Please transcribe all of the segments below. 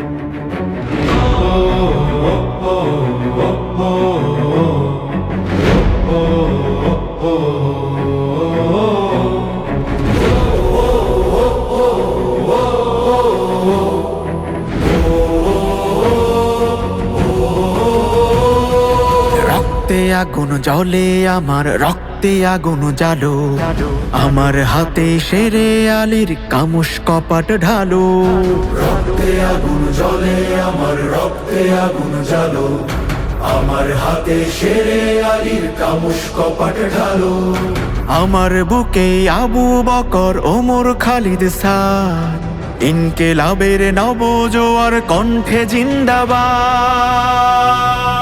রক্তে আগুন জলে আমার রক্তে আগুন জালো আমার হাতে সেরে আলির কামুস কপাট ঢালো। রক্তে আগুন জ্বলে, আমার রক্তে আগুন জ্বালো। আমার হাতে সেরে আলীর কামুস কপাট ঢালো। আমার বুকে আবু বকর, ওমর খালিদ সাদ। ইনকেলাবের নব জোয়ার কণ্ঠে জিন্দাবাদ।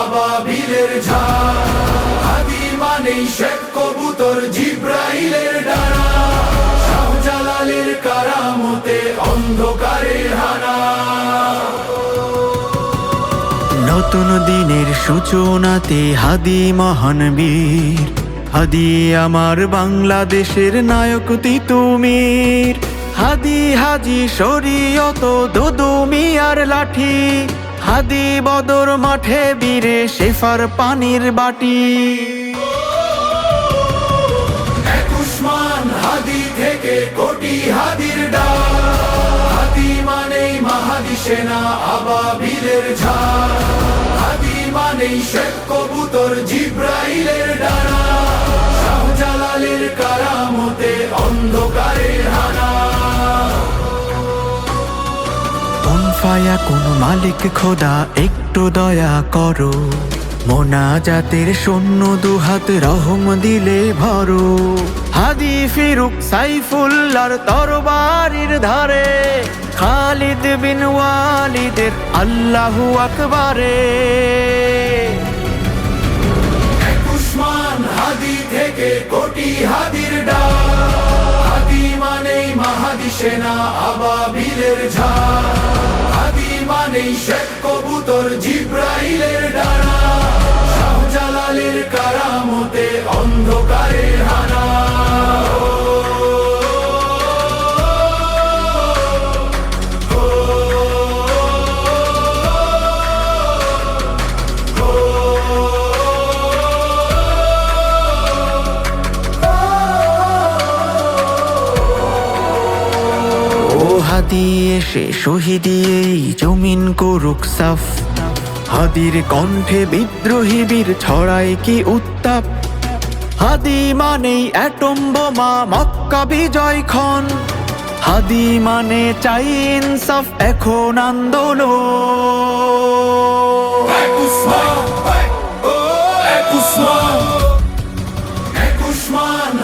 আবাবিলের ঝাঁ হাদি মানেই শেখ কবুতর জিব্রাইলের ডানা। শাহজালালের কারামতে হানা। নতুন দিনের সূচনাতে হাদি মহান বীর। হাদি আমার বাংলাদেশের নায়ক তিতুমির। হাদি হাজি শরীয়ত দুদু মিয়ার লাঠি। হাদি বদর মাঠে বীরে শেফার পানির বাটি। উসমান হাদি থেকে কোটি হাদির ডাক হাদি মানেই মাহাদি সেনা আবাবিলের ঝা হাদি মানেই শেখ কবুতর জিব্রাইলের ফায়া, কোন মালিক খোদা, একটু দয়া করো। মোনা মোনাজাতের সৈন্য দুহাত রহম দিলে ভরো। হাদি ফিরুক সাইফুল্লার তরবারির ধারে, খালিদ বিন ওয়ালিদের আল্লাহু আকবারে। হাদি থেকে কোটি হাদির ডাক, হাদি সেনা আবাবিলের ঝাঁ মানেই শেখ কবুতর জিব্রাইলের ডানা শাহজালালের কারামতে অন্ধকারের ও হাদি এসে শহীদি এই জমিন করুক সাফ। হাদির কণ্ঠে বিদ্রোহী বীর ছড়ায় কি উত্তাপ? হাদি মানেই অ্যাটম বোমা, মক্কা বিজয় খন হাদি মানে চাই ইনসাফ, এখন আন্দোলন।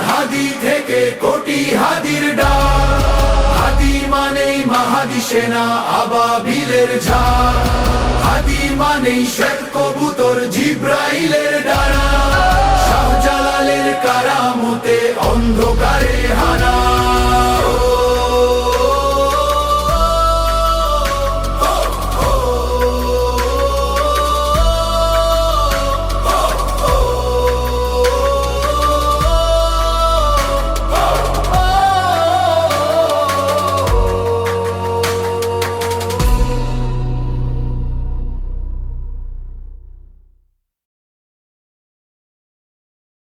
হাদি থেকে কোটি হাদির ডাক। হাদি সেনা আবাবিলের ঝাড়। হাদি মানেই শেখ কবুতর জিব্রাইলের ডানা। শাহজালালের কারামতে অন্ধকারে